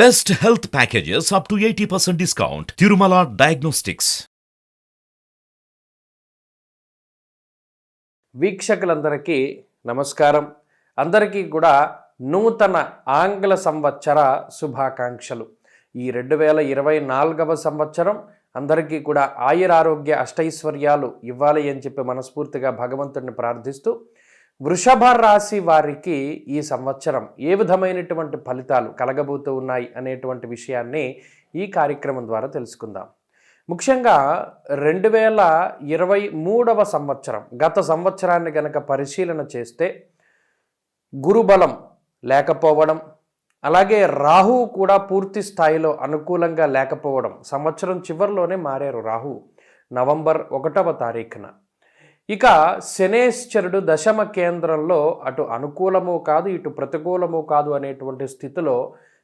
Best health packages up to eighty percent discount Tirumala diagnostics వీక్షకులందరికీ నమస్కారం. అందరికీ కూడా నూతన ఆంగ్ల సంవత్సర శుభాకాంక్షలు. ఈ రెండు వేల ఇరవై నాలుగవ సంవత్సరం అందరికీ కూడా ఆయురారోగ్య అష్టైశ్వర్యాలు ఇవ్వాలి అని చెప్పి మనస్ఫూర్తిగా భగవంతుడిని ప్రార్థిస్తూ వృషభ రాశి వారికి ఈ సంవత్సరం ఏ విధమైనటువంటి ఫలితాలు కలగబోతూ ఉన్నాయి అనేటువంటి విషయాన్ని ఈ కార్యక్రమం ద్వారా తెలుసుకుందాం. ముఖ్యంగా రెండు వేల ఇరవై మూడవ సంవత్సరం గత సంవత్సరాన్ని గనక పరిశీలన చేస్తే గురుబలం లేకపోవడం అలాగే రాహు కూడా పూర్తి స్థాయిలో అనుకూలంగా లేకపోవడం సంవత్సరం చివరిలోనే మారారు రాహు. నవంబర్ ఒకటవ తారీఖున. ఇక శనేశ్వరుడు దశమ కేంద్రంలో అటు అనుకూలము కాదు ఇటు ప్రతికూలము కాదు అనేటువంటి స్థితిలో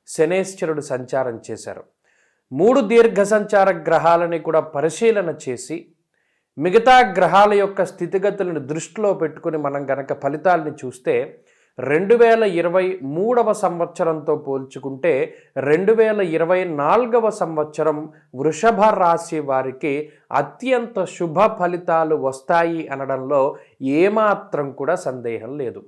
శనేశ్వరుడు సంచారం చేశారు. మూడు దీర్ఘ సంచార గ్రహాలని కూడా పరిశీలన చేసి మిగతా గ్రహాల యొక్క స్థితిగతులను దృష్టిలో పెట్టుకుని మనం గనక ఫలితాలని చూస్తే రెండు వేల ఇరవై మూడవ సంవత్సరంతో పోల్చుకుంటే రెండు వేల ఇరవై నాలుగవ సంవత్సరం వృషభ రాశి వారికి అత్యంత శుభ ఫలితాలు వస్తాయి అనడంలో ఏమాత్రం కూడా సందేహం లేదు.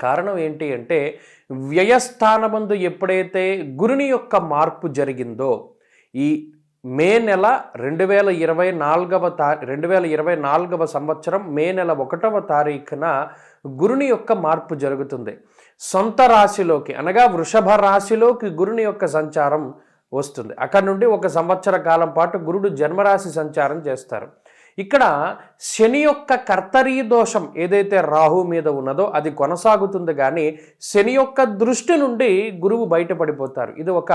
కారణం ఏంటి అంటే వ్యయస్థానమందు ఎప్పుడైతే గురుని యొక్క మార్పు జరిగిందో ఈ మే నెల రెండు వేల ఇరవై నాలుగవ తా రెండు వేల ఇరవై నాలుగవ సంవత్సరం మే నెల ఒకటవ తారీఖున గురుని యొక్క మార్పు జరుగుతుంది. సొంత రాశిలోకి అనగా వృషభ రాశిలోకి గురుని యొక్క సంచారం వస్తుంది. అక్కడ నుండి ఒక సంవత్సర కాలం పాటు గురుడు జన్మరాశి సంచారం చేస్తారు. ఇక్కడ శని యొక్క కర్తరీ దోషం ఏదైతే రాహు మీద ఉన్నదో అది కొనసాగుతుంది కానీ శని యొక్క దృష్టి నుండి గురువు బయటపడిపోతారు. ఇది ఒక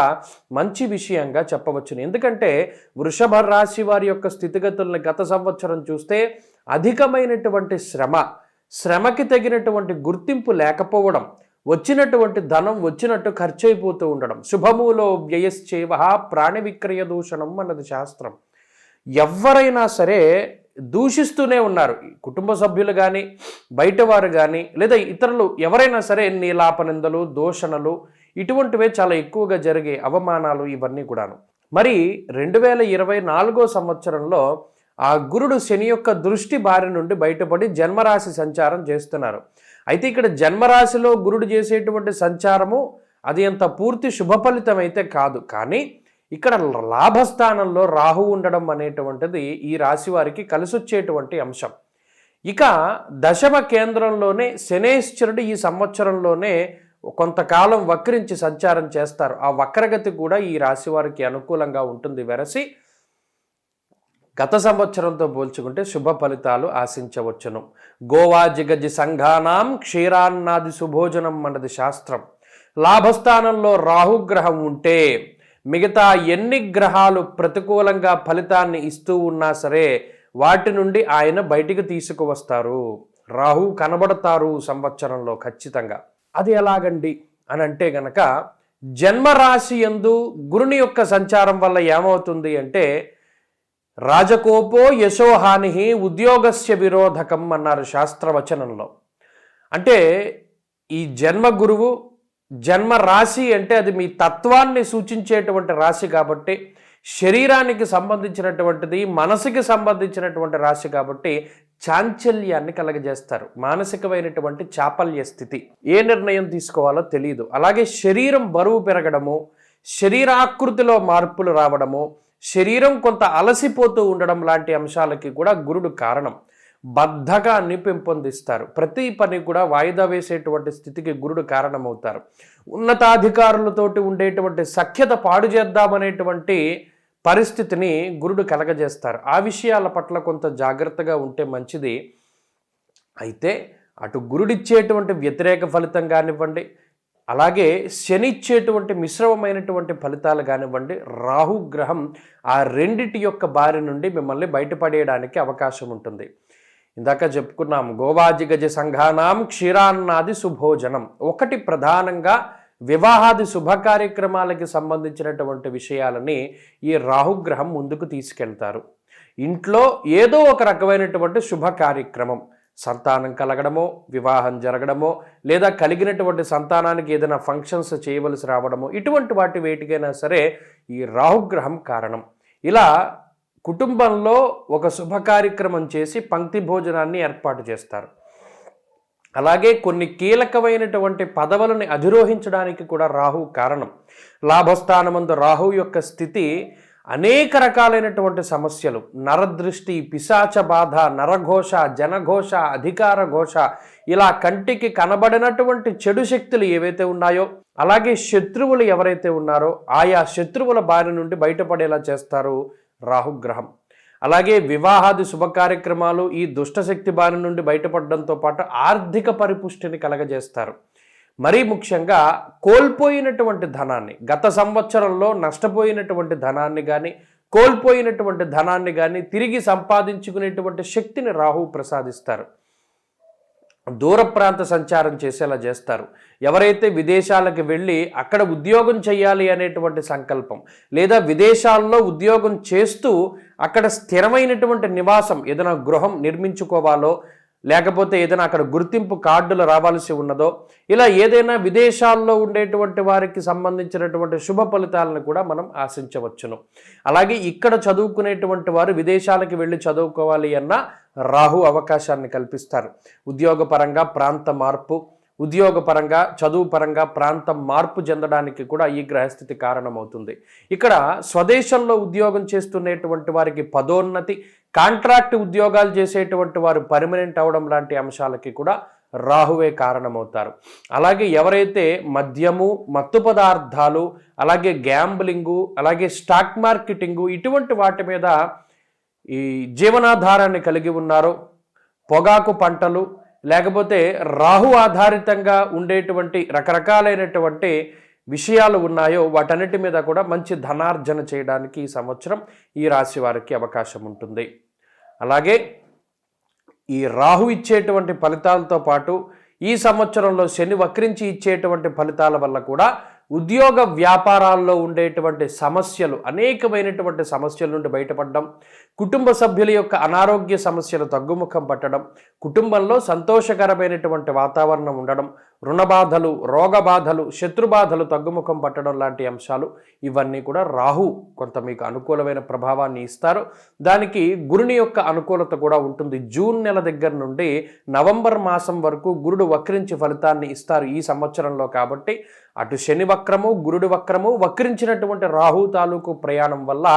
మంచి విషయంగా చెప్పవచ్చును. ఎందుకంటే వృషభ రాశి వారి యొక్క స్థితిగతుల్ని గత సంవత్సరం చూస్తే అధికమైనటువంటి శ్రమ శ్రమకి తగినటువంటి గుర్తింపు లేకపోవడం వచ్చినటువంటి ధనం వచ్చినట్టు ఖర్చు అయిపోతూ ఉండడం శుభములో వ్యయశ్చేవ ప్రాణి విక్రయ దూషణం అన్నది శాస్త్రం. ఎవరైనా సరే దూషిస్తూనే ఉన్నారు. కుటుంబ సభ్యులు కానీ బయటవారు కానీ లేదా ఇతరులు ఎవరైనా సరే నీలాపనిందలు దూషణలు ఇటువంటివే చాలా ఎక్కువగా జరిగే అవమానాలు ఇవన్నీ కూడాను. మరి రెండు వేల ఇరవై నాలుగో సంవత్సరంలో ఆ గురుడు శని యొక్క దృష్టి బారి నుండి బయటపడి జన్మరాశి సంచారం చేస్తున్నారు. అయితే ఇక్కడ జన్మరాశిలో గురుడు చేసేటువంటి సంచారము అది అంత పూర్తి శుభ ఫలితం అయితే కాదు. కానీ ఇక్కడ లాభస్థానంలో రాహు ఉండడం అనేటువంటిది ఈ రాశి వారికి కలిసొచ్చేటువంటి అంశం. ఇక దశమ కేంద్రంలోనే శనేశ్వరుడు ఈ సంవత్సరంలోనే కొంతకాలం వక్రించి సంచారం చేస్తారు. ఆ వక్రగతి కూడా ఈ రాశి వారికి అనుకూలంగా ఉంటుంది వెరసి. గత సంవత్సరంతో పోల్చుకుంటే శుభ ఫలితాలు ఆశించవచ్చును. గోవా జిగజి సంఘానాం క్షీరాన్నాది సుభోజనం అన్నది శాస్త్రం. లాభస్థానంలో రాహుగ్రహం ఉంటే మిగతా ఎన్ని గ్రహాలు ప్రతికూలంగా ఫలితాన్ని ఇస్తూ ఉన్నా సరే వాటి నుండి ఆయన బయటికి తీసుకువస్తారు. రాహు కనబడతారు సంవత్సరంలో ఖచ్చితంగా. అది ఎలాగండి? అని అంటే గనక జన్మరాశి ఎందు గురుని యొక్క సంచారం వల్ల ఏమవుతుంది అంటే రాజకోపో యశోహాని ఉద్యోగస్య విరోధకం అన్నారు శాస్త్రవచనంలో. అంటే ఈ జన్మ గురువు జన్మ రాశి అంటే అది మీ తత్వాన్ని సూచించేటువంటి రాశి కాబట్టి శరీరానికి సంబంధించినటువంటిది మనసుకి సంబంధించినటువంటి రాశి కాబట్టి చాంచల్యాన్ని కలగజేస్తారు. మానసికమైనటువంటి చాపల్య స్థితి ఏ నిర్ణయం తీసుకోవాలో తెలియదు అలాగే శరీరం బరువు పెరగడము శరీరాకృతిలో మార్పులు రావడము శరీరం కొంత అలసిపోతూ ఉండడం లాంటి అంశాలకి కూడా గురుడు కారణం. బద్ధకాన్ని పెంపొందిస్తారు ప్రతి పని కూడా వాయిదా వేసేటువంటి స్థితికి గురుడు కారణమవుతారు. ఉన్నతాధికారులతోటి ఉండేటువంటి సఖ్యత పాడు చేద్దామనేటువంటి పరిస్థితిని గురుడు కలగజేస్తారు. ఆ విషయాల పట్ల కొంత జాగ్రత్తగా ఉంటే మంచిది. అయితే అటు గురుడిచ్చేటువంటి వ్యతిరేక ఫలితం కానివ్వండి అలాగే శని ఇచ్చేటువంటి మిశ్రమమైనటువంటి ఫలితాలు కానివ్వండి రాహుగ్రహం ఆ రెండిటి యొక్క బారి నుండి మిమ్మల్ని బయటపడేయడానికి అవకాశం ఉంటుంది. ఇందాక చెప్పుకున్నాం గోవాజి గజ సంఘానాం క్షీరాన్నాది సుభోజనం. ఒకటి ప్రధానంగా వివాహాది శుభ కార్యక్రమాలకి సంబంధించినటువంటి విషయాలని ఈ రాహుగ్రహం ముందుకు తీసుకెళ్తారు. ఇంట్లో ఏదో ఒక రకమైనటువంటి శుభ కార్యక్రమం. సంతానం కలగడమో వివాహం జరగడమో లేదా కలిగినటువంటి సంతానానికి ఏదైనా ఫంక్షన్స్ చేయవలసి రావడమో ఇటువంటి వాటి వేటికైనా సరే ఈ రాహుగ్రహం కారణం. ఇలా కుటుంబంలో ఒక శుభ కార్యక్రమం చేసి పంక్తి భోజనాన్ని ఏర్పాటు చేస్తారు. అలాగే కొన్ని కీలకమైనటువంటి పదవులను అధిరోహించడానికి కూడా రాహు కారణం. లాభస్థానమందు రాహు యొక్క స్థితి అనేక రకాలైనటువంటి సమస్యలు. నరదృష్టి పిశాచ బాధ నరఘోష జనఘోష అధికార ఘోష ఇలా కంటికి కనబడినటువంటి చెడు శక్తులు ఏవైతే ఉన్నాయో అలాగే శత్రువులు ఎవరైతే ఉన్నారో ఆయా శత్రువుల బారి నుండి బయటపడేలా చేస్తారు. రాహుగ్రహం. అలాగే వివాహాది శుభ కార్యక్రమాలు ఈ దుష్టశక్తి బారి నుండి బయటపడడంతో పాటు ఆర్థిక పరిపుష్టిని కలగజేస్తారు. మరీ ముఖ్యంగా కోల్పోయినటువంటి ధనాన్ని గత సంవత్సరంలో నష్టపోయినటువంటి ధనాన్ని కానీ కోల్పోయినటువంటి ధనాన్ని కానీ తిరిగి సంపాదించుకునేటువంటి శక్తిని రాహు ప్రసాదిస్తారు. దూర ప్రాంత సంచారం చేసేలా చేస్తారు. ఎవరైతే విదేశాలకు వెళ్ళి అక్కడ ఉద్యోగం చేయాలి అనేటువంటి సంకల్పం లేదా విదేశాల్లో ఉద్యోగం చేస్తూ అక్కడ స్థిరమైనటువంటి నివాసం ఏదైనా గృహం నిర్మించుకోవాలో లేకపోతే ఏదైనా అక్కడ గుర్తింపు కార్డులు రావాల్సి ఉన్నదో ఇలా ఏదైనా విదేశాల్లో ఉండేటువంటి వారికి సంబంధించినటువంటి శుభ ఫలితాలను కూడా మనం ఆశించవచ్చును. అలాగే ఇక్కడ చదువుకునేటువంటి వారు విదేశాలకు వెళ్ళి చదువుకోవాలి అన్న రాహు అవకాశాన్ని కల్పిస్తారు. ఉద్యోగపరంగా ప్రాంత మార్పు ఉద్యోగపరంగా చదువు పరంగా ప్రాంతం మార్పు చెందడానికి కూడా ఈ గ్రహస్థితి కారణమవుతుంది. ఇక్కడ స్వదేశంలో ఉద్యోగం చేస్తున్నటువంటి వారికి పదోన్నతి కాంట్రాక్ట్ ఉద్యోగాలు చేసేటువంటి వారు పర్మనెంట్ అవడం లాంటి అంశాలకి కూడా రాహువే కారణమవుతారు. అలాగే ఎవరైతే మద్యము మత్తు పదార్థాలు అలాగే గ్యాంబ్లింగు అలాగే స్టాక్ మార్కెటింగు ఇటువంటి వాటి మీద ఈ జీవనాధారాన్ని కలిగి ఉన్నారో పొగాకు పంటలు లేకపోతే రాహు ఆధారితంగా ఉండేటువంటి రకరకాలైనటువంటి విషయాలు ఉన్నాయో వాటన్నిటి మీద కూడా మంచి ధనార్జన చేయడానికి ఈ సంవత్సరం ఈ రాశి వారికి అవకాశం ఉంటుంది. అలాగే ఈ రాహు ఇచ్చేటువంటి ఫలితాలతో పాటు ఈ సంవత్సరంలో శని వక్రించి ఇచ్చేటువంటి ఫలితాల వల్ల కూడా ఉద్యోగ వ్యాపారాల్లో ఉండేటువంటి సమస్యలు అనేకమైనటువంటి సమస్యల నుండి బయటపడడం కుటుంబ సభ్యుల యొక్క అనారోగ్య సమస్యలు తగ్గుముఖం పట్టడం కుటుంబంలో సంతోషకరమైనటువంటి వాతావరణం ఉండడం రుణబాధలు రోగబాధలు శత్రుబాధలు తగ్గుముఖం పట్టడం లాంటి అంశాలు ఇవన్నీ కూడా రాహు కొంత మీకు అనుకూలమైన ప్రభావాన్ని ఇస్తారు. దానికి గురుని యొక్క అనుకూలత కూడా ఉంటుంది. జూన్ నెల దగ్గర నుండి నవంబర్ మాసం వరకు గురుడు వక్రించి ఫలితాన్ని ఇస్తారు ఈ సంవత్సరంలో కాబట్టి. అటు శని వక్రము గురుడు వక్రము వక్రించినటువంటి రాహు తాలూకు ప్రయాణం వల్ల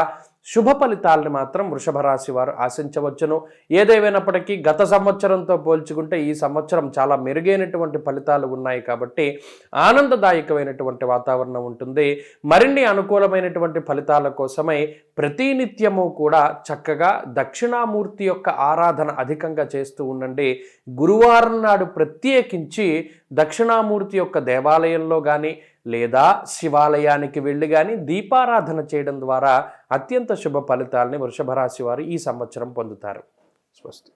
శుభ ఫలితాలను మాత్రం వృషభ రాశి వారు ఆశించవచ్చును. ఏదేమైనప్పటికీ గత సంవత్సరంతో పోల్చుకుంటే ఈ సంవత్సరం చాలా మెరుగైనటువంటి ఫలితాలు ఉన్నాయి కాబట్టి ఆనందదాయకమైనటువంటి వాతావరణం ఉంటుంది. మరిన్ని అనుకూలమైనటువంటి ఫలితాల కోసమై ప్రతినిత్యము కూడా చక్కగా దక్షిణామూర్తి యొక్క ఆరాధన అధికంగా చేస్తూ ఉండండి. గురువారం నాడు ప్రత్యేకించి దక్షిణామూర్తి యొక్క దేవాలయంలో కానీ లేదా శివాలయానికి వెళ్ళి కానీ దీపారాధన చేయడం ద్వారా అత్యంత శుభ ఫలితాలని వృషభ రాశి వారు ఈ సంవత్సరం పొందుతారు. స్వస్తి.